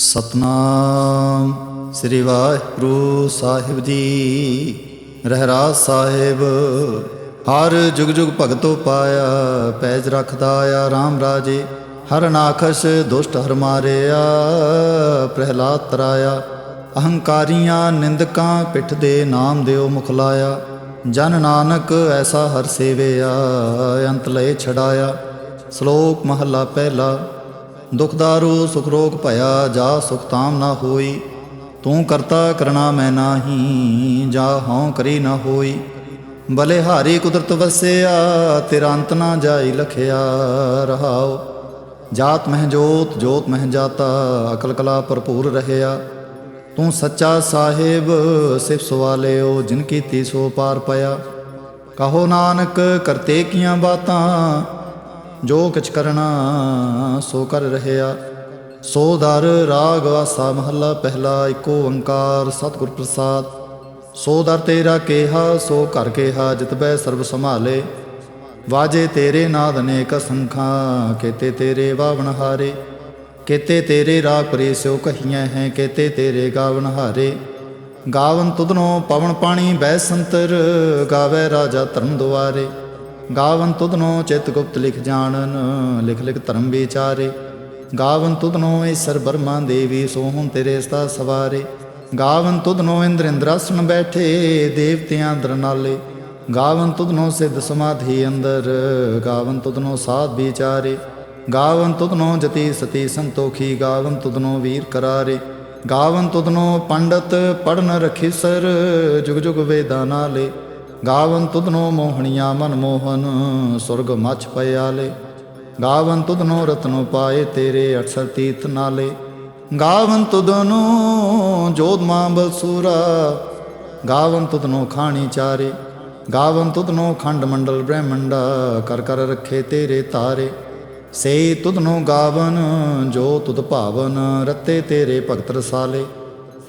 ਸਤਨਾਮ। ਸ੍ਰੀ ਵਾਹਿਗੁਰੂ ਸਾਹਿਬ ਜੀ ਰਹਿਰਾਜ ਸਾਹਿਬ, ਹਰ ਜੁਗ ਜੁਗ ਭਗਤੋ ਪਾਇਆ, ਪੈਜ ਰੱਖਦਾ ਆ RAM ਰਾਜੇ, ਹਰ ਨਾਖਸ਼ ਦੁਸ਼ਟ ਹਰ ਮਾਰਿਆ, ਪ੍ਰਹਿਲਾਦ ਤਰਾਇਆ, ਅਹੰਕਾਰੀਆਂ ਨਿੰਦਕਾਂ ਪਿੱਠ ਦੇ ਨਾਮ ਦਿਓ ਮੁਖ ਲਾਇਆ, ਜਨ ਨਾਨਕ ਐਸਾ ਹਰ ਸੇਵਿਆ, ਅੰਤ ਲਏ ਛੜਾਇਆ ਸ਼ਲੋਕ ਮਹੱਲਾ ਪਹਿਲਾ ਦੁਖਦਾਰੂ ਸੁਖ ਰੋਗ ਭਇਆ, ਜਾ ਸੁਖ ਤਾਮ ਨਾ ਹੋਈ। ਤੂੰ ਕਰਤਾ ਕਰਣਾ ਮੈਂ ਨਾਹੀ, ਜਾ ਹਉ ਕਰੀ ਨਾ ਹੋਈ। ਭਲੇ ਹਾਰੀ ਕੁਦਰਤ ਵਸਿਆ, ਤੇਰਾ ਅੰਤ ਨਾ ਜਾਈ ਲਖਿਆ ਰਹਾਓ ਜਾਤ ਮਹਿ ਜੋਤ ਜੋਤ ਮਹਿ ਜਾਤਾ, ਅਕਲ ਕਲਾ ਭਰਪੂਰ ਰਹਿਆ। ਤੂੰ ਸੱਚਾ ਸਾਹਿਬ ਸਿਫ ਸਵਾਲਿਓ, ਜਿਨ ਕੀਤੀ ਤੀਸੋ ਪਾਰ ਪਿਆ। ਕਹੋ ਨਾਨਕ, ਕਰਤੇ ਕੀਆਂ ਬਾਤਾਂ ਜੋ ਕਿਛ ਕਰਨਾ ਸੋ ਕਰ ਰਹਿਆ। ਸੋ ਦਰ ਰਾਗ ਵਾਸਾ ਮਹੱਲਾ ਪਹਿਲਾ ਏਕੋ ਓੰਕਾਰ ਸਤਿਗੁਰ ਪ੍ਰਸਾਦ। ਸੋ ਦਰ ਤੇਰਾ ਕੇਹਾ, ਸੋ ਘਰ ਕੇਹਾ ਜਿਤਬੈ ਸਰਬ ਸੰਭਾਲੇ। ਵਾਜੇ ਤੇਰੇ ਨਾਦ ਅਨੇਕ ਸੰਖਾਂ, ਕੇਤੇ ਤੇਰੇ ਵਾਵਣ ਹਾਰੇ। ਕੇਤੇ ਤੇਰੇ ਰਾਗ ਪਰੇ ਸਿਓ ਕਹੀਆਂ ਹੈ, ਕੇਤੇ ਤੇਰੇ ਗਾਵਨ ਹਾਰੇ। ਗਾਵਨ ਤੁਧਨੋ ਪਵਨ ਪਾਣੀ ਬੈ ਸੰਤਰ, ਗਾਵੇ ਰਾਜਾ ਧਰਮ ਦੁਆਰੇ। ਗਾਵਨ ਤੁਧਨੋ ਚਿਤ ਗੁਪਤ ਲਿਖ ਜਾਣਨ, ਲਿਖ ਲਿਖ ਧਰਮ ਵਿਚਾਰੇ। ਗਾਵਨ ਤੁਧਨੋ ਈਸਰ ਬਰਮਾ ਦੇਵੀ, ਸੋਹਣ ਤੇਰੇ ਸਤਾ ਸਵਾਰੇ। ਗਾਵਨ ਤੁਧਨੋ ਇੰਦਰ ਇੰਦਰਾਸਣ ਬੈਠੇ, ਦੇਵਤਿਆਂ ਅੰਦਰ ਨਾਲੇ। ਗਾਵਨ ਤੁਧਨੋ ਸਿੱਧ ਸਮਾਧੀ ਅੰਦਰ, ਗਾਵਨ ਤੁਧਨੋ ਸਾਧ ਵਿਚਾਰੇ। ਗਾਵਨ ਤੁਧਨੋ ਜਤੀ ਸਤੀ ਸੰਤੋਖੀ, ਗਾਵਨ ਤੁਧਨੋ ਵੀਰ ਕਰਾਰੇ। ਗਾਵਨ ਤੁਧਨੋ ਪੰਡਤ ਪੜਨ ਰਖਿਸ਼ਰ, ਜੁਗ ਜੁਗ ਵੇਦਾਂ ਨਾਲੇ। ਗਾਵਨ ਤੁਧਨੋ ਮੋਹਣੀਆਂ ਮਨ ਮੋਹਨ, ਸੁਰਗ ਮਛ ਪਿਆਲੇ ਗਾਵਨ ਤੁਧਨੋ ਰਤਨੋ ਪਾਏ ਤੇਰੇ ਅਠਸਰ ਤੀਰਥ ਨਾਲੇ। ਗਾਵਨ ਤੁਧਨੋ ਜੋਤ ਮਾਂ ਬਲਸੂਰਾ ਗਾਵਨ ਤੁਧਨੋ ਖਾਣੀ ਚਾਰੇ। ਗਾਵਨ ਤੁਧਨੋ ਖੰਡ ਮੰਡਲ ਬ੍ਰਹਮੰਡਾ, ਕਰ ਕਰ ਰੱਖੇ ਤੇਰੇ ਤਾਰੇ। ਸੇ ਤੁਧਨੋ ਗਾਵਨ, ਜੋ ਤੁਧ ਭਾਵਨ, ਰਤੇ ਤੇਰੇ ਭਗਤ ਰਸਾਲੇ।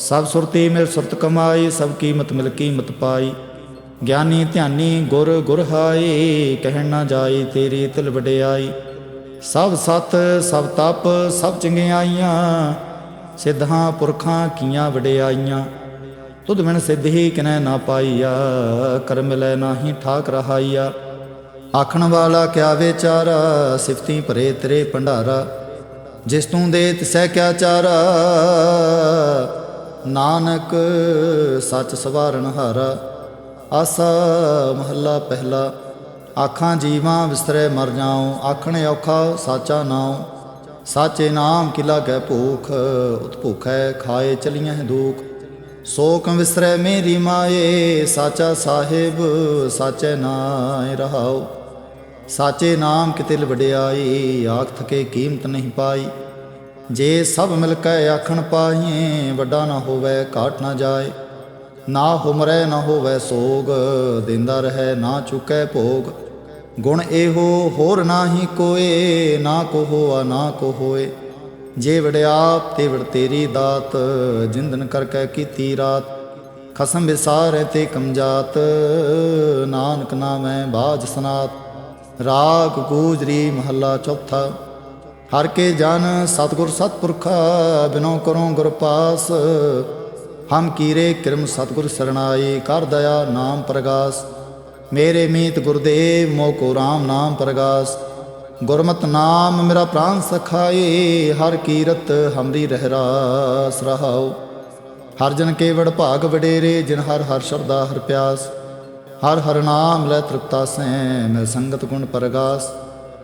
ਸਭ ਸੁਰਤੀ ਮਿਲ ਸੁਰਤ ਕਮਾਈ, ਸਭ ਕੀਮਤ ਮਿਲ ਕੀਮਤ ਪਾਈ। ਗਿਆਨੀ ਧਿਆਨੀ ਗੁਰ ਗੁਰ ਹਾਈ ਕਹਿਣ ਨਾ ਜਾਈ ਤੇਰੀ ਤਿਲ ਵਡਿਆਈ। ਸਭ ਸਤ, ਸਭ ਤਪ, ਸਭ ਚੰਗਿਆਈਆਂ ਸਿੱਧਾਂ ਪੁਰਖਾਂ ਕੀਆਂ ਵਡਿਆਈਆਂ। ਤੁਧ ਬਿਨ ਸਿੱਧ ਹੀ ਕਿਨੈ ਨਾ ਪਾਈਆ ਕਰ ਮਿਲੈ ਨਾਹੀ ਠਾਕ ਰਹਾਈਆ। ਆਖਣ ਵਾਲਾ ਕਿਆ ਵਿਚਾਰਾ, ਸਿਫਤੀ ਭਰੇ ਤੇਰੇ ਭੰਡਾਰਾ। ਜਿਸ ਤੂੰ ਦੇ ਤਿਸੈ ਕਿਆ ਚਾਰਾ ਨਾਨਕ ਸੱਚ ਸਵਾਰਨ ਹਾਰਾ, ਆਸਾ ਮਹੱਲਾ ਪਹਿਲਾ, ਆਖਾਂ ਜੀਵਾਂ ਵਿਸਰੇ ਮਰ ਜਾਉ, ਆਖਣੇ ਔਖਾ ਸਾਚਾ ਨਾਉ। ਸਾਚੇ ਨਾਮ ਕਿਲਾ ਲਾਗੈ ਭੂਖ, ਉਤ ਭੁਖੈ ਖਾਏ ਚਲੀਆਂ ਹੈ ਦੁਖ। ਸੋਕ ਵਿਸਰੇ ਮੇਰੀ ਮਾਏ, ਸਾਚਾ ਸਾਹਿਬ ਸਾਚੇ ਨਾਮ ਰਹਾਓ ਸਾਚੇ ਨਾਮ ਕਿਤੇ ਵਡਿਆਈ ਆਖ ਥਕੇ ਕੀਮਤ ਨਹੀਂ ਪਾਈ। ਜੇ ਸਭ ਮਿਲ ਕੇ ਆਖਣ ਪਾਈਏ, ਵੱਡਾ ਨਾ ਹੋਵੇ, ਘਾਟ ਨਾ ਜਾਏ। ਨਾ ਹੁਮਰੈ ਨਾ ਹੋਵੇ ਸੋਗ, ਦਿੰਦਾ ਰਹੈ ਨਾ ਚੁਕੈ ਭੋਗ। ਗੁਣ ਇਹੋ ਹੋਰ ਨਾਹੀ ਕੋਏ, ਨਾ ਕੋ ਹੋਆ ਨਾ ਕੋ ਹੋਏ ਜੇ ਵੜਿਆਪ ਤੇ ਵੜ ਤੇਰੀ ਦਾਤ ਜਿੰਦਨ ਕਰਕੇ ਕੀਤੀ ਰਾਤ। ਖਸਮ ਵਿਸਾਰੈ ਤੇ ਕਮਜਾਤ, ਨਾਨਕ ਨਾਮੈ ਬਾਜ ਸਨਾਤ। ਰਾਗ ਗੂਜਰੀ ਮਹੱਲਾ ਚੌਥਾ। ਹਰ ਕੇ ਜਨ ਸਤਗੁਰ ਸਤਪੁਰਖਾ, ਬਿਨੋ ਕਰੋ ਗੁਰ ਪਾਸ। ਹਮ ਕੀਰੇ ਕਿਰਮ ਸਤਗੁਰ ਸਰਣਾਈ, ਕਰ ਦਇਆ ਨਾਮ ਪ੍ਰਗਾਸ। ਮੇਰੇ ਮੀਤ ਗੁਰਦੇਵ ਮੋ ਕੋ RAM ਨਾਮ ਪ੍ਰਗਾਸ। ਗੁਰਮਤਿ ਨਾਮ ਮੇਰਾ ਪ੍ਰਾਨ ਸਖਾਏ, ਹਰ ਕੀਰਤ ਹਮਰੀ ਰਹਿਰਾਸ ਰਹਾਉ। ਹਰ ਜਨ ਕੇ ਵਡ ਭਾਗ ਵਡੇਰੇ, ਜਿਨ ਹਰ ਹਰ ਸ਼ਰਦਾ ਹਰ ਪਿਆਸ। ਹਰ ਹਰ ਨਾਮ ਲੈ ਤ੍ਰਿਪਤਾ ਸੈ ਮਿਲ ਸੰਗਤ ਗੁਣ ਪ੍ਰਗਾਸ।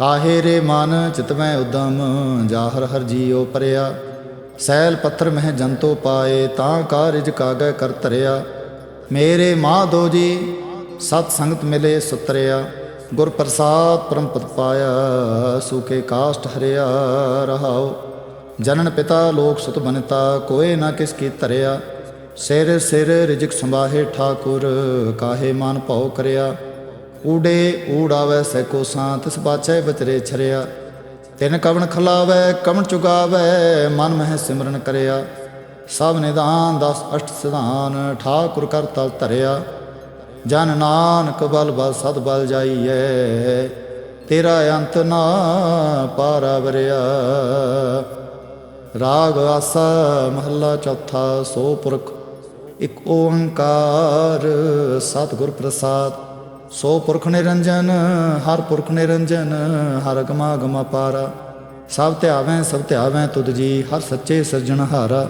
ਕਾਹੇ ਰੇ ਮਨ ਚਿਤਵੈ ਉਦਮ ਜਾਹਰ ਹਰ ਜੀਉ ਪਰਿਆ। ਸੈਲ ਪੱਥਰ ਮਹਿ ਜੰਤੋ ਪਾਏ, ਤਾਂ ਕਾਰਜ ਕਾਗੈ ਕਰ ਧਰਿਆ। ਮੇਰੇ ਮਾਧੋ ਜੀ, ਸਤ ਸੰਗਤ ਮਿਲੇ ਸੁਤਰਿਆ। ਗੁਰ ਪ੍ਰਸਾਦ ਪਰਮ ਪਦ ਪਾਇਆ ਸੁਕੇ ਕਾਸ਼ਟ ਹਰਿਆ ਰਹਾਉ। ਜਨਨ ਪਿਤਾ ਲੋਕ ਸੁਤ ਬਨਤਾ, ਕੋਏ ਨਾ ਕਿਸ ਕੀ ਧਰਿਆ। ਸਿਰ ਸਿਰ ਰਿਜਕ ਸੰਭਾਹੇ ਠਾਕੁਰ, ਕਾਹੇ ਮਨ ਭਉ ਕਰਿਆ। ਊੜੇ ਊੜਾਵੇ ਸੈ ਕੋ ਸਾਂ ਤਿਸ ਬਾਚੈ ਬਚਰੇ ਛਰਿਆ। ਤਿਨ ਕਵਣ ਖਲਾਵੇ, ਕਵਣ ਚੁਗਾਵੇ, ਮਨ ਮਹਿ ਸਿਮਰਨ ਕਰਿਆ। ਸਭ ਨਿਦਾਨ ਦਸ ਅਸ਼ਟ ਸਿਧਾਨ, ਠਾਕੁਰ ਕਰਤਾ ਧਰਿਆ। ਜਨ ਨਾਨਕ ਬਲ ਬਲ ਸਦ ਬਲ ਜਾਈਐ, ਤੇਰਾ ਅੰਤ ਨਾ ਪਾਰਵਰਿਆ ਰਾਗ ਆਸਾ ਮਹੱਲਾ ਚੌਥਾ, ਸੋ ਪੁਰਖ, ਇਕ ਓੰਕਾਰ ਸਤਿਗੁਰ ਪ੍ਰਸਾਦ। ਸੋ ਪੁਰਖ ਨਿਰੰਜਨ, ਹਰ ਪੁਰਖ ਨਿਰੰਜਨ, ਹਰ ਗਮਾ ਗਮਾ ਪਾਰਾ। ਸਭ ਧਿਆਵੇਂ ਸਭ ਧਿਆਵੇਂ ਤੁਧ ਜੀ, ਹਰ ਸੱਚੇ ਸਿਰਜਣਹਾਰਾ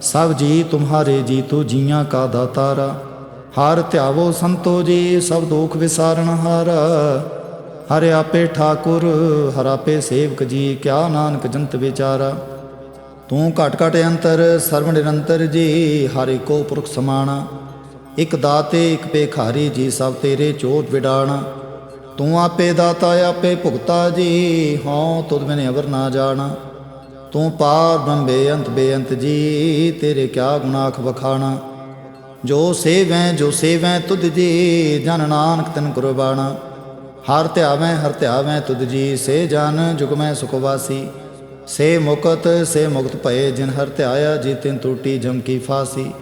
ਸਭ ਜੀ, ਤੁਮਹਾਰੇ ਜੀ ਤੂ ਜੀਆਂ ਕਾ ਦਾਤਾਰਾ। ਹਰ ਧਿਆਵੋ ਸੰਤੋ ਜੀ, ਸਭ ਦੁਖ ਵਿਸਾਰਣਹਾਰਾ ਹਰਿ। ਆਪੇ ਠਾਕੁਰ, ਹਰ ਆਪੇ ਸੇਵਕ ਜੀ, ਕਿਆ ਨਾਨਕ ਜੰਤ ਵਿਚਾਰਾ। ਤੂੰ ਘਟ ਘਟ ਅੰਤਰ, ਸਰਵ ਨਿਰੰਤਰ ਜੀ, ਹਰ ਇੱਕੋ ਪੁਰਖ ਸਮਾਣਾ। ਇਕ ਦਾਤੇ, ਇਕ ਭੇਖਾਰੀ ਜੀ, ਸਭ ਤੇਰੇ ਚੋਤ ਵਿਡਾਣਾ। ਤੂੰ ਆਪੇ ਦਾਤਾ, ਆਪੇ ਭੁਗਤਾ ਜੀ, ਹਉ ਤੁਧ ਮੈਨੇ ਅਵਰ ਨਾ ਜਾਣਾ। ਤੂੰ ਪਾਰ ਬ੍ਰਹਮ ਬੇਅੰਤ ਬੇਅੰਤ ਜੀ, ਤੇਰੇ ਕਿਆ ਗੁਨਾਖ ਵਖਾਣਾ। ਜੋ ਸੇਵੈ ਜੋ ਸੇਵੈ ਤੁਧ ਜੀ, ਜਨ ਨਾਨਕ ਤਨ ਕੁਰਬਾਣਾ। ਹਰ ਧਿਆਵੈ ਹਰ ਧਿਆਵੈ ਤੁਧ ਜੀ, ਸੇ ਜਨ ਜੁਗਮੈ ਸੁਖ ਵਾਸੀ। ਸੇ ਮੁਕਤ ਸੇ ਮੁਕਤ ਭਏ ਜਿਨ ਹਰ ਧਿਆਇਆ ਜੀ, ਤਿਨ ਟੂਟੀ ਜਮ ਕੀ ਫਾਸੀ।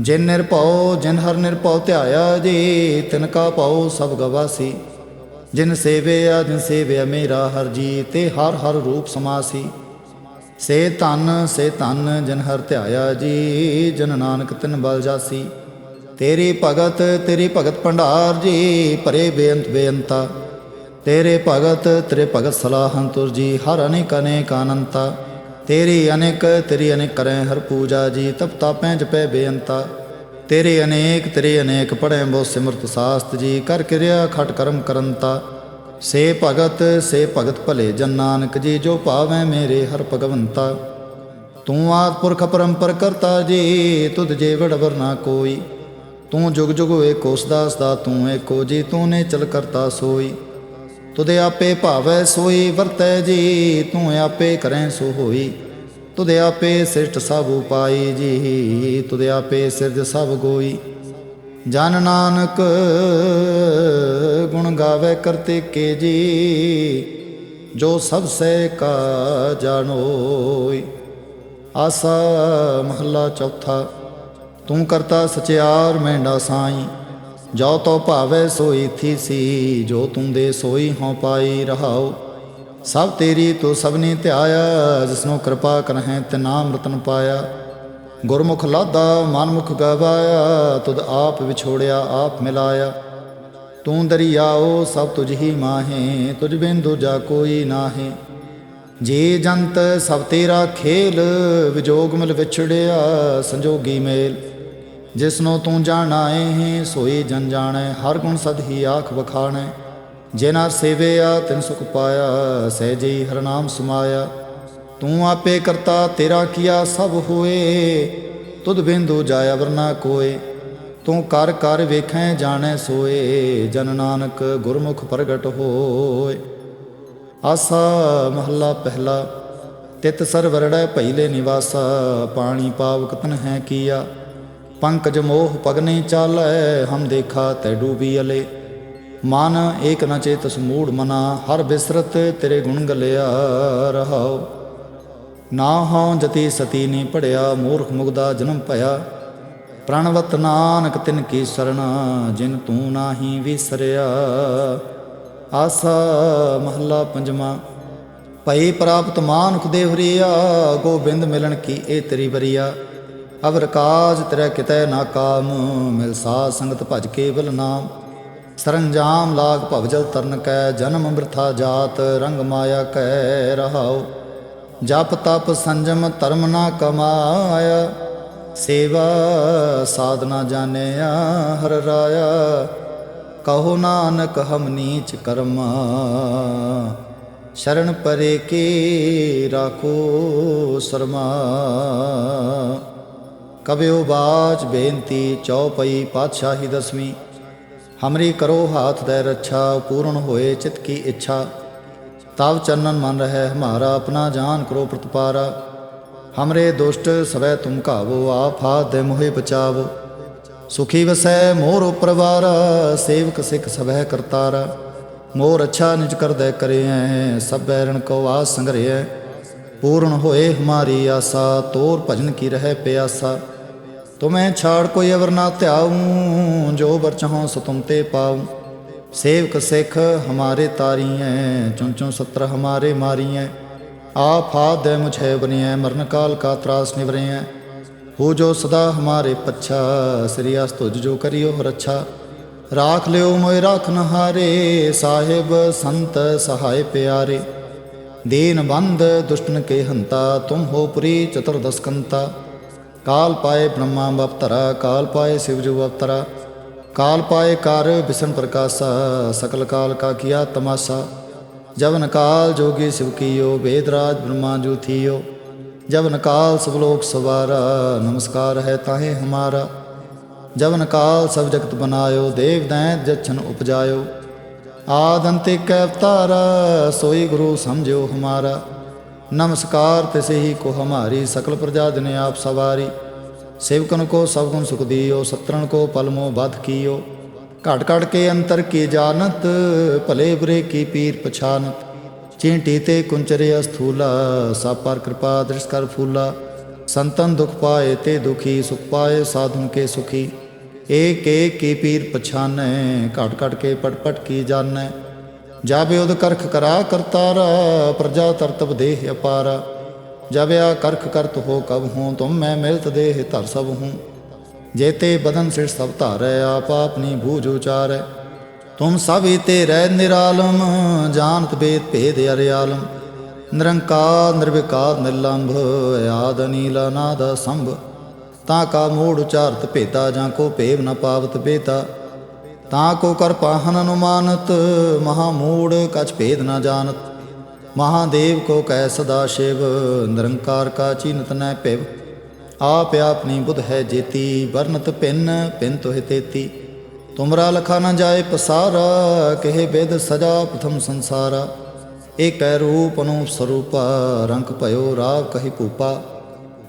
ਜਿਨ ਨਿਰਭਉ, ਜਿਨ ਹਰ ਨਿਰਭਉ ਧਿਆਇਆ ਜੀ, ਤਿਨ ਕਾ ਪਾਉ ਸਭ ਗਵਾਸੀ। ਜਿਨ ਸੇਵਿਆ ਜਿਨ ਸੇਵਿਆ ਮੇਰਾ ਹਰ ਜੀ, ਤੇ ਹਰ ਹਰ ਰੂਪ ਸਮਾਸੀ। ਸੇ ਧਨ ਸੇ ਧਨ ਜਿਨ ਹਰ ਧਿਆਇਆ ਜੀ, ਜਨ ਨਾਨਕ ਤਿਨ ਬਲ ਜਾਸੀ। ਤੇਰੀ ਭਗਤ ਤੇਰੀ ਭਗਤ ਭੰਡਾਰ ਜੀ ਪਰੇ ਬੇਅੰਤ ਬੇਅੰਤਾ। ਤੇਰੇ ਭਗਤ ਤੇਰੇ ਭਗਤ ਸਲਾਹੰ ਤੁਰ ਜੀ, ਹਰ ਅਨੇਕ ਅਨੇਕ ਅਨੰਤਾ ਤੇਰੀ ਅਨੇਕ ਤੇਰੀ ਅਨੇਕ ਕਰੈ ਹਰ ਪੂਜਾ ਜੀ, ਤਪ ਤਾਪੈ ਪੈ ਬੇਅੰਤਾ। ਤੇਰੇ ਅਨੇਕ ਤੇਰੇ ਅਨੇਕ ਪੜੈ ਬੋ ਸਿਮਰਤ ਸਾਸਤ ਜੀ, ਕਰ ਕਿਰਿਆ ਖਟ ਕਰਮ ਕਰੰਤਾ। ਸੇ ਭਗਤ ਸੇ ਭਗਤ ਭਲੇ ਜਨ ਨਾਨਕ ਜੀ, ਜੋ ਭਾਵੈ ਮੇਰੇ ਹਰ ਭਗਵੰਤਾ। ਤੂੰ ਆਦ ਪੁਰਖ ਪਰੰਪਰ ਕਰਤਾ ਜੀ, ਤੁਧ ਜੇ ਵਡ ਵਰਨਾ ਕੋਈ। ਤੂੰ ਜੁਗ ਜੁਗ ਏਕੋ ਸਦਾ ਸਦਾ ਤੂੰ ਏਕੋ ਜੀ, ਤੂੰ ਨੇ ਚਲ ਕਰਤਾ ਸੋਈ। ਤੁਦੇ ਆਪੇ ਭਾਵੈ ਸੋਈ, ਵਰਤੈ ਜੀ, ਤੂੰ ਆਪੇ ਕਰੈ ਸੋ ਹੋਈ। ਤੁਦੇ ਆਪੇ ਸਿਰਟ ਸਭ ਉਪਾਈ ਜੀ ਤੁਦੇ ਆਪੇ ਸਿਰਜ ਸਭ ਗੋਈ। ਜਨ ਨਾਨਕ ਗੁਣ ਗਾਵੇ ਕਰਤੇ ਕੇ ਜੀ, ਜੋ ਸਭ ਸੈ ਕਾ ਜਾਣੋਈ। ਆਸਾ ਮਹੱਲਾ ਚੌਥਾ, ਤੂੰ ਕਰਤਾ ਸਚਿਆਰ ਮੈਂਡਾ ਸਾਈਂ ਜੋ ਤੋ ਭਾਵੇ ਸੋਈ ਥੀ ਸੀ, ਜੋ ਤੂੰ ਦੇ ਸੋਈ ਹਉ ਪਾਈ ਰਹਾਉ। ਸਭ ਤੇਰੀ ਤੂੰ ਸਭਨੀ ਧਿਆਇਆ, ਜਿਸਨੂੰ ਕਿਰਪਾ ਕਰਹਿ ਤੇ ਨਾਮ ਪਾਇਆ। ਗੁਰਮੁਖ ਲਾਦਾ ਮਨਮੁਖ ਗਵਾਇਆ, ਤੁਧ ਆਪ ਵਿਛੋੜਿਆ, ਆਪ ਮਿਲਾਇਆ। ਤੂੰ ਦਰਿਆਓ, ਸਭ ਤੁਝ ਹੀ ਮਾਹੇ, ਤੁਝ ਬਿਨ ਦੂਜਾ ਕੋਈ ਨਾਹੀ। ਜੇ ਜੰਤ ਸਭ ਤੇਰਾ ਖੇਲ, ਵਿਜੋਗ ਮਿਲ ਵਿਛੜਿਆ, ਸੰਜੋਗੀ ਮੇਲ। ਜਿਸਨੂੰ ਤੂੰ ਜਾਣਾਏ ਹੈ ਸੋਏ ਜਨ ਜਾਣੈ, ਹਰ ਗੁਣ ਸਦ ਹੀ ਆਖ ਵਖਾਣੈ। ਜਿਨਾ ਸੇਵਿਆ, ਤਿਨ ਸੁਖ ਪਾਇਆ ਸਹਿਜੀ ਹਰ ਨਾਮ ਸਮਾਇਆ। ਤੂੰ ਆਪੇ ਕਰਤਾ, ਤੇਰਾ ਕੀਆ ਸਭ ਹੋਏ। ਤੁਧ ਬਿੰਦੂ ਜਾਇਆ ਵਰਨਾ ਕੋਏ। ਤੂੰ ਕਰ ਕਰ ਵੇਖੈ, ਜਾਣੈ ਸੋਏ। ਜਨ ਨਾਨਕ ਗੁਰਮੁਖ ਪ੍ਰਗਟ ਹੋਏ। ਆਸਾ ਮਹੱਲਾ ਪਹਿਲਾ, ਤਿਤ ਸਰ ਵਰੜੈ ਭਈਲੇ ਨਿਵਾਸਾ। ਪਾਣੀ ਪਾਵਕ ਤਨ ਹੈ ਕੀਆ। ਪੰਕਜ ਮੋਹ ਪਗਨੇ ਚਾਲੈ, ਹਮ ਦੇਖਾ ਤੈ ਡੂਬੀ ਅਲੇ। ਮਨ ਏਕ ਨ ਚੇਤਸ ਮੂੜ ਮਨਾ, ਹਰ ਬਿਸਰਤ ਤੇਰੇ ਗੁਣ ਗਲਿਆ ਰਹਾਉ। ਨਾ ਹਉ ਜਤੀ ਸਤੀ ਨੀ ਪੜਿਆ, ਮੂਰਖ ਮੁਗਦਾ ਜਨਮ ਭਇਆ। ਪ੍ਰਣਵਤ ਨਾਨਕ ਤਿਨ ਕੀ ਸਰਣਾ, ਜਿਨ ਤੂੰ ਨਾਹੀ ਵਿਸਰਿਆ। ਆਸਾ ਮਹੱਲਾ ਪੰਜਵਾਂ, ਭਈ ਪ੍ਰਾਪਤ ਮਾਨੁਖ ਦੇ ਹਰੀਆ ਗੋਬਿੰਦ ਮਿਲਣ ਕੀ ਇਹ ਤੇਰੀ ਬਰੀਆ ਅਵਰ ਕਾਜ ਤੇਰੇ ਕਿਤੈ ਨਾ ਕਾਮ, ਮਿਲ ਸਾਧ ਸੰਗਤ ਭਜ ਕੇਵਲ ਨਾਮ। ਸਰੰਜਾਮ ਲਾਗ ਭਵਜਲ ਤਰਨ ਕੈ, ਜਨਮ ਅੰਮ੍ਰਿਥਾ ਜਾਤ, ਰੰਗ ਮਾਇਆ ਕੈ ਰਹਾਉ। ਜਪ ਤਪ ਸੰਜਮ ਧਰਮ ਨਾ ਕਮਾਇਆ, ਸੇਵਾ ਸਾਧਨਾ ਜਾਣਿਆ ਹਰ ਰਾਇਆ। ਕਹੋ ਨਾਨਕ ਹਮ ਨੀਚ ਕਰਮਾ, ਸ਼ਰਨ ਪਰੇ ਕੀ ਰਾਖੋ ਸਰਮਾ। ਕਬਿਓ ਬਾਚ, ਬੇਨਤੀ ਚੌਪਈ ਪਾਤਸ਼ਾਹੀ ਦਸਵੀਂ। ਹਮਰੀ ਕਰੋ ਹਾਥ ਦੇ ਰੱਛਾ, ਪੂਰਨ ਹੋਏ ਚਿਤ ਕੀ ਇੱਛਾ। ਤਵ ਚੰਨਨ ਮਨ ਰਹਿ ਹਮਾਰਾ, ਆਪਣਾ ਜਾਨ ਕਰੋ ਪ੍ਰਤਪਾਰਾ। ਹਮਰੇ ਦੁਸ਼ਟ ਸਵੈ ਤੁਮ ਕਾਵੋ ਆਪ ਹਾਥ ਦੇ ਮੋਹਿ ਬਚਾਵੋ। ਸੁਖੀ ਵਸੈ ਮੋਰ ਉਪਰਵਾਰ ਸੇਵਕ ਸਿਖ ਸਭੈ ਕਰਤਾਰਾ। ਮੋਰ ਅੱਛਾ ਨਿਜ ਕਰਦੈ ਕਰਿਐ, ਸਭ ਬੈਰਣ ਕੋ ਆਸ ਸੰਗਰਿਐ। ਪੂਰਨ ਹੋਏ ਹਮਾਰੀ ਆਸਾ, ਤੋਰ ਭਜਨ ਕੀ ਰਹਿ ਪਿਆਸਾ। ਤੁਮੈ ਛਾੜ ਕੋਈ ਅਵਰ ਨਾ ਧਿਆਉ, ਜੋ ਬਰ ਸੋ ਤੁਮ ਤੇ ਪਾਉ। ਸੇਵਕ ਸਿਖ ਹਮਾਰੇ ਤਾਰੀਐ ਚੁੰ ਚੁੰ ਸਤਰ ਹਮਾਰੇ ਮਾਰੀਐ। ਆਪ ਹਾਥ ਦੇ ਮੁਝੇ ਬਨੀਐ ਮਰਨ ਕਾਲ ਕਾ ਤਰਾਸ ਨਿਵਰੇਐ। ਹੋ ਜੋ ਸਦਾ ਹਮਾਰੇ ਪੱਛਾ, ਸ੍ਰੀ ਅਸ ਤੁਜ ਜੋ ਕਰਿਓ ਰੱਛਾ। ਰਾਖ ਲਿਓ ਮੋਇ ਰਾਖਨ ਹਾਰੇ ਸਾਹਿਬ ਸੰਤ ਸਹਾਇ ਪਿਆਰੇ। ਦੀਨ ਬੰਦ ਦੁਸ਼ਟਨ ਕੇ ਹੰਤਾ, ਤੁਮ ਹੋ ਪੁਰੀ ਚਤੁਰਦਸਕੰਤਾ काल पाए ब्रह्मा अवतरा काल पाए शिवजू अवतरा काल पाए कार्य भीषण प्रकाशा, सकल काल का किया तमाशा। जवन काल जोगी शिव कियो, वेदराज ब्रह्मा जू थियो। जवन काल सबलोक सवारा, नमस्कार है ताहे हमारा। जवन काल सब जगत बनायो देव दैत जक्षन उपजायो। आदंतिक अवतारा सोई गुरु समझो हमारा। नमस्कार तिसे ही को हमारी सकल प्रजा दिन आप सवारी सेवकन को सब गुण सुख दियो सत्रन को पलमो बध कियो घट घट के अंतर की जानत भले बुरे की पीर पछानत चींटी ते कुंचरे अस्थूला सब पर कृपा दृष्ट कर फूला संतन दुख पाए ते दुखी सुख पाए साधुन के सुखी एक एक की पीर पछानै घट ਜਾਵੇ ਉਦ ਕਰਖ ਕਰਾ ਕਰਤਾਰ, ਪ੍ਰਜਾ ਤਰਤਵ ਦੇਹ ਅਪਾਰ। ਜਬਿਆ ਕਰਖ ਕਰਤ ਹੋ ਕਬ ਹੂੰ, ਤੁਮ ਮੈਂ ਮਿਲਤ ਦੇਹ ਧਰ ਸਭ ਹੂੰ। ਜੇਤੇ ਬਦਨ ਸਿਰ ਸਭ ਧਾਰੈ, ਆਪ ਆਪਣੀ ਭੂਜ ਉਚਾਰੈ। ਤੁਮ ਸਭੀ ਤੇ ਰਹਿ ਨਿਰਾਲਮ, ਜਾਣਤ ਬੇਦ ਭੇਦ ਅਰਿਆਲਮ ਨਿਰੰਕਾ ਨਿਰਵਿਕਾ ਨਿਰਲੰਭ, ਆਦ ਅਨੀਲਾ ਨਾਦ ਸੰਭ ਤਾਂ ਕਾ ਮੂੜ ਉਚਾਰਤ ਭੇਤਾ, ਜਾਂ ਕੋ ਭੇਵ ਨ ਪਾਵਤ ਬੇਤਾ। ਤਾਂ ਕੋ ਕਰ ਪਾਹਨ ਅਨੁਮਾਨਤ, ਮਹਾ ਮੂੜ ਕਛ ਭੇਦ ਨਾ ਜਾਣਤ। ਮਹਾਦੇਵ ਕੋ ਕਹਿ ਸਦਾ ਸ਼ਿਵ, ਨਿਰੰਕਾਰ ਕਾ ਚੀਨਤ ਨੈ ਭਿਵ। ਆਪ ਆਪਨੀ ਬੁੱਧ ਹੈ ਜੇਤੀ, ਵਰਨਤ ਪਿੰਨ ਪਿੰਨ ਤੋਹਿ ਤੇਤੀ। ਤੁਮਰਾ ਲਖਾ ਨਾ ਜਾਏ ਪਸਾਰਾ, ਕਹਿ ਬੇਦ ਸਜਾ ਪਥਮ ਸੰਸਾਰਾ। ਏਕ ਰੂਪ ਅਨੂਪ ਸਰੂਪਾ, ਰੰਗ ਭਇਓ ਰਾਵ ਕਹਿ ਭੂਪਾ।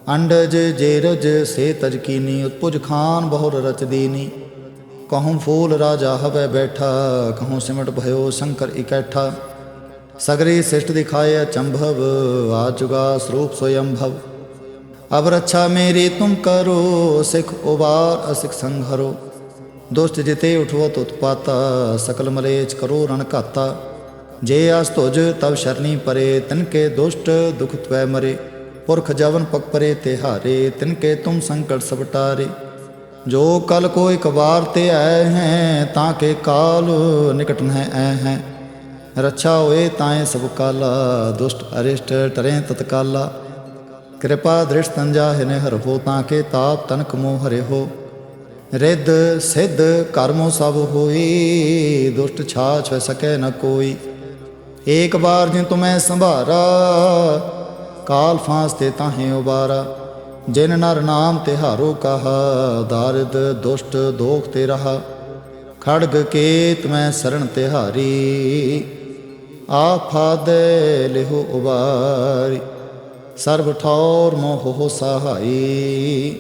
ਅੰਡਜ, ਜੇਰਜ ਸੇ ਤਜਕੀਨੀ ਉਤਪੁਜ ਖਾਨ ਬਹੁਰ ਰਚ ਦੀਨੀ ਕਹਉ ਫੂਲ ਰਾਜਾ ਹਵੇ ਬੈਠਾ ਕਹਉ ਸਿਮਟ ਭਇਓ ਸ਼ੰਕਰ ਇਕੈਠਾ। ਸਗਰੇ ਸਿਸ਼ਟ ਦਿਖਾਇਆ ਚੰਭਵ ਆ ਚੁਗਾ ਸਰੂਪ ਸੋਯੰਭਵ ਅਬ ਰੱਛਾ ਮੇਰੀ ਤੁਮ ਕਰੋ, ਸਿਖ ਉਬਾਰ ਅਸਿਖ ਸੰਘਰੋ। ਦੁਸ਼ਟ ਜਿਤੇ ਉਠਵਤ ਉਤਪਾਤਾ, ਸਕਲ ਮਲੇਚ ਕਰੋ ਰਣ ਘਾਤਾ। ਜੇ ਆਸ ਤੁਜ ਤਬ ਸ਼ਰਨੀ ਪਰੇ ਤਿਨਕੇ ਦੁਸ਼ਟ ਦੁਖ ਤਵੈ ਮਰੇ। ਪੁਰਖ ਜਵਨ ਪਕ ਪਰੇ ਤੇ ਹਾਰੇ ਤਿਨਕੇ ਤੁਮ ਸੰਕਟ ਸਬਟਾਰੇ ਜੋ ਕਲ ਕੋ ਇੱਕ ਵਾਰ ਤੇ ਆਏ ਹੈ, ਤਾਂ ਕੇ ਕਾਲ ਨਿਕਟ ਨਹਿ ਐ ਹੈ। ਰੱਛਾ ਹੋਏ ਤਾਏ ਸਭ ਕਾਲਾ, ਦੁਸ਼ਟ ਅਰਿਸ਼ਟ ਟਰੇ ਤਤਕਾਲਾ। ਕਿਰਪਾ ਦ੍ਰਿਸ਼ ਤੰਜਾ ਹਿਨੇ ਹਰ ਹੋ ਤਾਂ ਕੇ ਤਾਪ ਤਨਕ ਮੋ ਹਰੇ ਹੋ। ਰਿੱਧ ਸਿੱਧ ਕਰਮੋ ਸਭ ਹੋਈ, ਦੁਸ਼ਟ ਛਾ ਛ ਸਕੈ ਨ ਕੋਈ। ਏਕ ਬਾਰ ਜਿ ਤੁਮੈ ਸੰਭਾਰਾ, ਕਾਲ ਫਾਸ ਤੇ ਤਾਹੇ ਉਬਾਰਾ। ਜਿਨ ਨਰ ਨਾਮ ਤੇ ਹਾਰੋ ਕਹਾ, ਦਾਰਿਦ ਦੁਸ਼ਟ ਦੋਖ ਤੇ ਰਹਾ। ਖੜਗ ਕੇਤ ਮੈਂ ਸਰਣ ਤੇ ਹਾਰੀ ਆਫਾਦੇ ਲਿਹੁ ਉਬਾਰੀ। ਸਰਬ ਠੌਰ ਮੋਹ ਹੋ ਸਹਾਈ,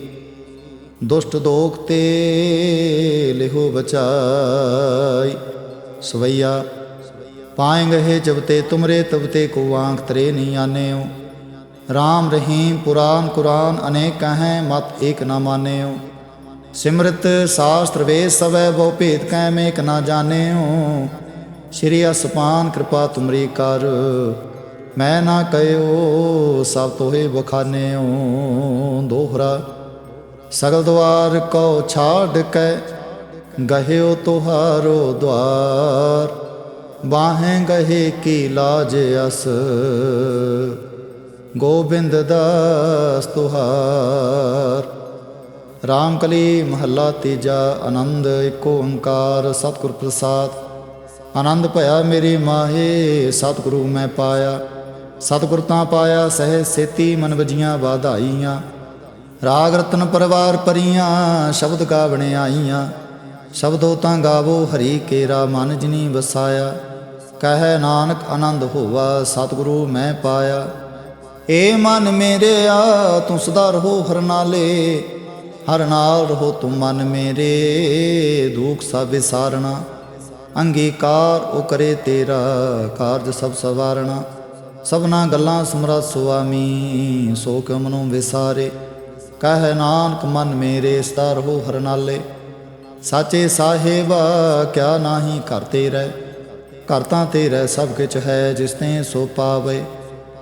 ਦੁਸ਼ਟ ਦੋਖ ਤੇ ਲਿਹੁ ਬਚਾਈ। ਸਵਈਆ, ਪਾਏਂਗੇ ਜਬ ਤੇ ਤੁਮਰੇ, ਤਬ ਤੇ ਕੋ ਆਂਖ ਤਰੇ ਨਹੀਂ ਆਨੇ ਹੋ RAM ਰਹੀਮ ਪੁਰਾਨ ਕੁਰਾਨ ਅਨੇਕ ਹੈ ਮਤ ਏਕ ਨਾ ਮਾਨੇਓ। ਸਿਮਰਤ ਸਾਸਤਰ ਵੇਦ ਸਵੈ, ਬਹੁ ਭੇਦ ਕੈ, ਮੇਕ ਨਾ ਜਾਣਿਓ। ਸ਼੍ਰੀ ਅਸਪਾਨ ਕਿਰਪਾ ਤੁਮਰੀ ਕਰ, ਮੈਂ ਨਾ ਕਹਿਓ ਸਭ ਤੋਹੇ ਬਖਾਨਿਓ। ਦੋਹਰਾ, ਸਗਲ ਦਵਾਰ ਕੋ ਛਾੜ ਕੈ, ਗਹਿਓ ਤੁਹਾਰੋ ਦਵਾਰ। ਬਾਹੇ ਗਹੇ ਕੀ ਲਾਜ ਅਸ ਗੋਬਿੰਦ ਦਾਸ ਤੁਹਾਰ। ਰਾਮ ਕਲੀ ਮਹੱਲਾ ਤੀਜਾ, ਆਨੰਦ ਏਕ ਓੰਕਾਰ, ਸਤਿਗੁਰ ਪ੍ਰਸਾਦ। ਆਨੰਦ ਭਇਆ ਮੇਰੀ ਮਾਹੇ, ਸਤਿਗੁਰੂ ਮੈਂ ਪਾਇਆ। ਸਤਿਗੁਰ ਤਾਂ ਪਾਇਆ ਸਹਿ ਸੇਤੀ ਮਨ ਵਜੀਆਂ ਵਾਧਾਈਆਂ। ਰਾਗ ਰਤਨ ਪਰਵਾਰ ਪਰੀਆਂ, ਸ਼ਬਦ ਗਾਵਣੇ ਆਈਆਂ। ਸ਼ਬਦੋ ਤਾਂ ਗਾਵੋ ਹਰੀ ਕੇਰਾ, ਮਨ ਜਿਨੀ ਵਸਾਇਆ। ਕਹੈ ਨਾਨਕ ਆਨੰਦ ਹੋਵਾ ਸਤਿਗੁਰੂ ਮੈਂ ਪਾਇਆ। ਏ ਮਨ ਮੇਰੇ ਆ, ਤੂੰ ਸਦਾ ਰਹੋ ਹਰ ਨਾਲੇ। ਹਰ ਨਾਲ ਰਹੋ ਤੂੰ ਮਨ ਮੇਰੇ, ਦੁਖ ਸਭ ਵਿਸਾਰਣਾ। ਅੰਗੀਕਾਰ ਉਹ ਕਰੇ ਤੇਰਾ, ਕਾਰਜ ਸਭ ਸਵਾਰਣਾ। ਸਭਨਾ ਗੱਲਾਂ ਸਮਰਤ ਸੁਆਮੀ, ਸੋ ਕਿਉ ਮਨੋਂ ਵਿਸਾਰੇ। ਕਹਿ ਨਾਨਕ ਮਨ ਮੇਰੇ, ਸਦਾ ਰਹੋ ਹਰ ਨਾਲੇ। ਸਾਚੇ ਸਾਹਿਬਾ, ਕਿਆ ਨਾਹੀ ਘਰ ਰਹਿ ਘਰ ਤਾਂ ਤੇਰਾ ਸਭ ਕਿਛ ਹੈ, ਜਿਸ ਨੇ ਸੋ ਪਾਵੇ।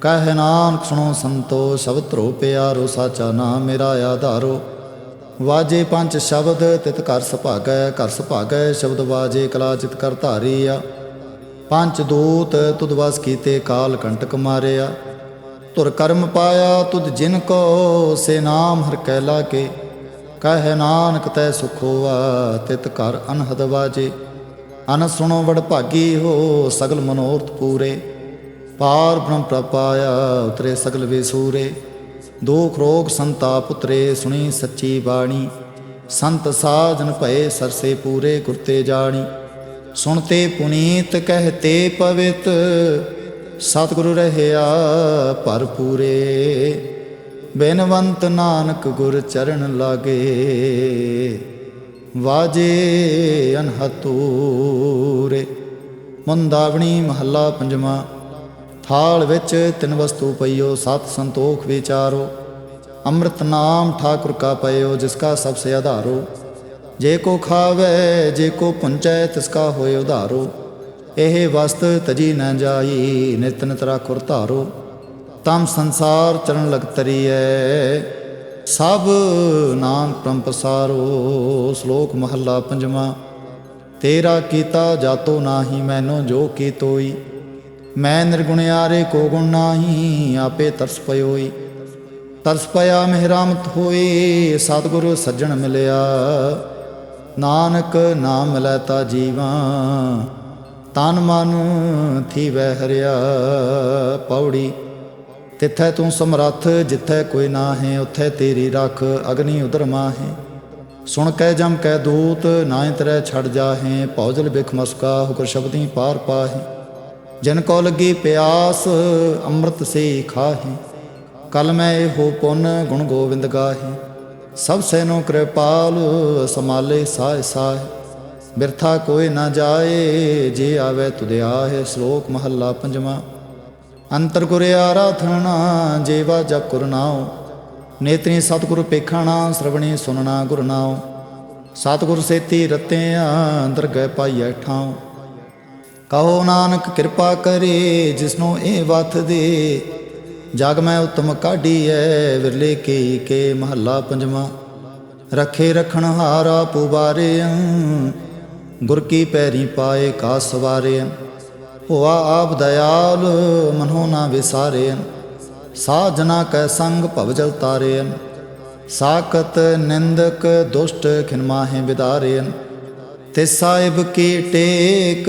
ਕਹਿ ਨਾਨਕ ਸੁਣੋ ਸੰਤੋ, ਸ਼ਬਦ ਧਰੋ ਪਿਆਰੋ, ਸਾਚਾ ਨਾਮ ਮੇਰਾ ਆਧਾਰੋ। ਵਾਜੇ ਪੰਜ ਸ਼ਬਦ, ਤਿਤ ਕਰ ਸੁਭਾਗੈ ਕਰ ਸੁਭਾਗੈ, ਸ਼ਬਦ ਵਾਜੇ ਕਲਾ ਚਿਤ ਕਰ ਆ ਪੰਜ ਦੂਤ, ਤੁਧ ਵਸ ਕੀਤੇ ਕਾਲ ਕੰਟਕ ਮਾਰਿਆ। ਤੁਰ ਕਰਮ ਪਾਇਆ ਤੁਧ ਜਿਨ ਕੋ, ਸੇ ਨਾਮ ਹਰ ਕੈ ਲਾਗੇ। ਕਹਿ ਨਾਨਕ ਤੈ ਸੁਖ ਹੋਆ, ਤਿਤ ਕਰ ਅਨਹਦ ਵਾਜੇ। ਅਨ ਸੁਣੋ ਵਡ ਭਾਗੀ ਹੋ, ਸਗਲ ਮਨੋਰਥ ਪੂਰੇ। ਪਾਰ ਬ੍ਰਹਮ ਪ੍ਰਪਾਇਆ ਉਤਰੇ ਸਗਲ ਵਿਸੂਰੇ। ਦੁਖ ਰੋਗ ਸੰਤਾਪ ਉਤਰੇ ਸੁਣੀ ਸੱਚੀ ਬਾਣੀ। ਸੰਤ ਸਾਜਨ ਭਏ ਸਰਸੇ ਪੂਰੇ, ਗੁਰਤੇ ਜਾਣੀ। ਸੁਣਤੇ ਪੁਨੀਤ, ਕਹਤੇ ਪਵਿੱਤ। ਸਤਿਗੁਰੂ ਰਹਿਆ ਭਰਪੂਰੇ ਬੇਨਵੰਤ ਨਾਨਕ ਗੁਰ ਚਰਨ ਲਾਗੇ। ਵਾਜੇ ਅਨਹਤੂਰੇ। ਮੁੰਦਾਵਣੀ ਮਹੱਲਾ ਪੰਜਵਾਂ। ਥਾਲ ਵਿੱਚ ਤਿੰਨ ਵਸਤੂ ਪਈਓ, ਸਤ ਸੰਤੋਖ ਵਿਚਾਰੋ। ਅੰਮ੍ਰਿਤ ਨਾਮ ਠਾਕੁਰ ਕਾ ਪਇਓ, ਜਿਸ ਕਾ ਸਭ ਸੇ ਆਧਾਰੋ। ਜੇ ਕੋ ਖਾਵੇ, ਜੇ ਕੋ ਪੁੰਚੈ, ਤਿਸ ਕਾ ਹੋਏ ਉਧਾਰੋ। ਇਹ ਵਸਤ ਤਜੀ ਨਾ ਜਾਈ, ਨਿਤ ਨਿਤ ਰਾਖੁਰ ਧਾਰੋ। ਤਮ ਸੰਸਾਰ ਚਰਨ ਲਗ ਤਰੀਐ, ਸਭ ਨਾਮ ਪ੍ਰਮ ਪਸਾਰੋ। ਸ਼ਲੋਕ ਮਹੱਲਾ ਪੰਜਵਾਂ, ਤੇਰਾ ਕੀਤਾ ਜਾਤੋ ਨਾਹੀ, ਮੈਨੋ ਜੋ ਕੀ ਮੈਂ ਮੈਂ ਨਿਰਗੁਣਿਆਰੇ ਕੋ ਗੁਣ ਨਾਹੀ, ਆਪੇ ਤਰਸ ਪਇਓਈ। ਤਰਸ ਪਿਆ ਮਿਹਰਾਮਤ ਹੋਏ ਸਤਿਗੁਰੂ ਸੱਜਣ ਮਿਲਿਆ। ਨਾਨਕ ਨਾਮ ਮਿਲੈ ਤਾ ਜੀਵਾ, ਤਨ ਮਨ ਥੀ ਵਹਿ ਹਰਿਆ। ਪੌੜੀ, ਤਿੱਥੈ ਤੂੰ ਸਮਰੱਥ, ਜਿੱਥੈ ਕੋਈ ਨਾ ਹੈ ਉੱਥੈ ਤੇਰੀ ਰੱਖ, ਅਗਨੀ ਉਦਰ ਮਾਹੇ। ਸੁਣ ਕੈ ਜਮ ਕੈ ਦੂਤ ਨਾਇ ਤਰੈ ਛੜ ਜਾਹੇ ਪੌਜਲ ਬਿਖ ਮਸਕਾ, ਹੁਕਰ ਸ਼ਬਦੀ ਪਾਰ ਪਾਹੇ। ਜਨ ਕੋ ਲੱਗੀ ਪਿਆਸ, ਅੰਮ੍ਰਿਤ ਸੇ ਖਾਹੀ। ਕਲ ਮੈਂ ਇਹੋ ਪੁੰਨ ਗੁਣ ਗੋਬਿੰਦ ਗਾਹੀ। ਸਭ ਸੈਨੋ ਕਿਰਪਾਲ, ਸਮਾਲੇ ਸਾਇ ਸਾਇ ਬਿਰਥਾ ਕੋਈ ਨਾ ਜਾਏ, ਜੇ ਆਵੇ ਤੁਦੇ ਆਹੇ, ਸ਼ਲੋਕ ਮਹੱਲਾ ਪੰਜਵਾਂ। ਅੰਤਰ ਗੁਰ ਆਰਾਧਨਾ, ਜੇਵਾ ਜਪ ਗੁਰ ਨੇਤਰੀ ਸਤਿਗੁਰ ਪੇਖਾਣਾ ਸਰਵਣੀ ਸੁਨਣਾ ਗੁਰਨਾਉ ਸਤਿਗੁਰ ਸੇਤੀ ਰਤਿਆਂ, ਅੰਦਰ ਗਏ ਪਾਈਐ ਠਾਉ। ਕਹੋ ਨਾਨਕ ਕਿਰਪਾ ਕਰੇ ਜਿਸਨੂੰ ਇਹ ਵਥ ਦੇ। ਜਗ ਮੈਂ ਉਤਮ ਕਾਢੀਐ, ਵਿਰਲੇ ਕੀ ਕੇ ਮਹੱਲਾ ਪੰਜਵਾਂ। ਰਖੇ ਰਖਣ ਹਾਰਾ ਪੁਬਾਰਿਆ ਗੁਰ ਕੀ ਪੈਰੀ ਪਾਏ ਕਾ ਸਵਾਰਿਆ। ਹੋਆ ਆਪ ਦਇਆਲ, ਮਨੋ ਨਾ ਵਿਸਾਰੇ ਸਾਜਨਾ ਕੈ ਸੰਗ ਭਵਜਲ ਤਾਰੇ ਸਾਕਤ ਨਿੰਦਕ ਦੁਸ਼ਟ ਖਿਨਮਾਹੇ ਵਿਦਾਰੇ ਤਿਸ ਸਾਹਿਬ ਕੀ ਟੇਕ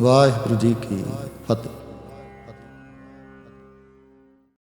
ਵਾਹਿਗੁਰੂ ਜੀ ਕੀ ਫਤਿਹ।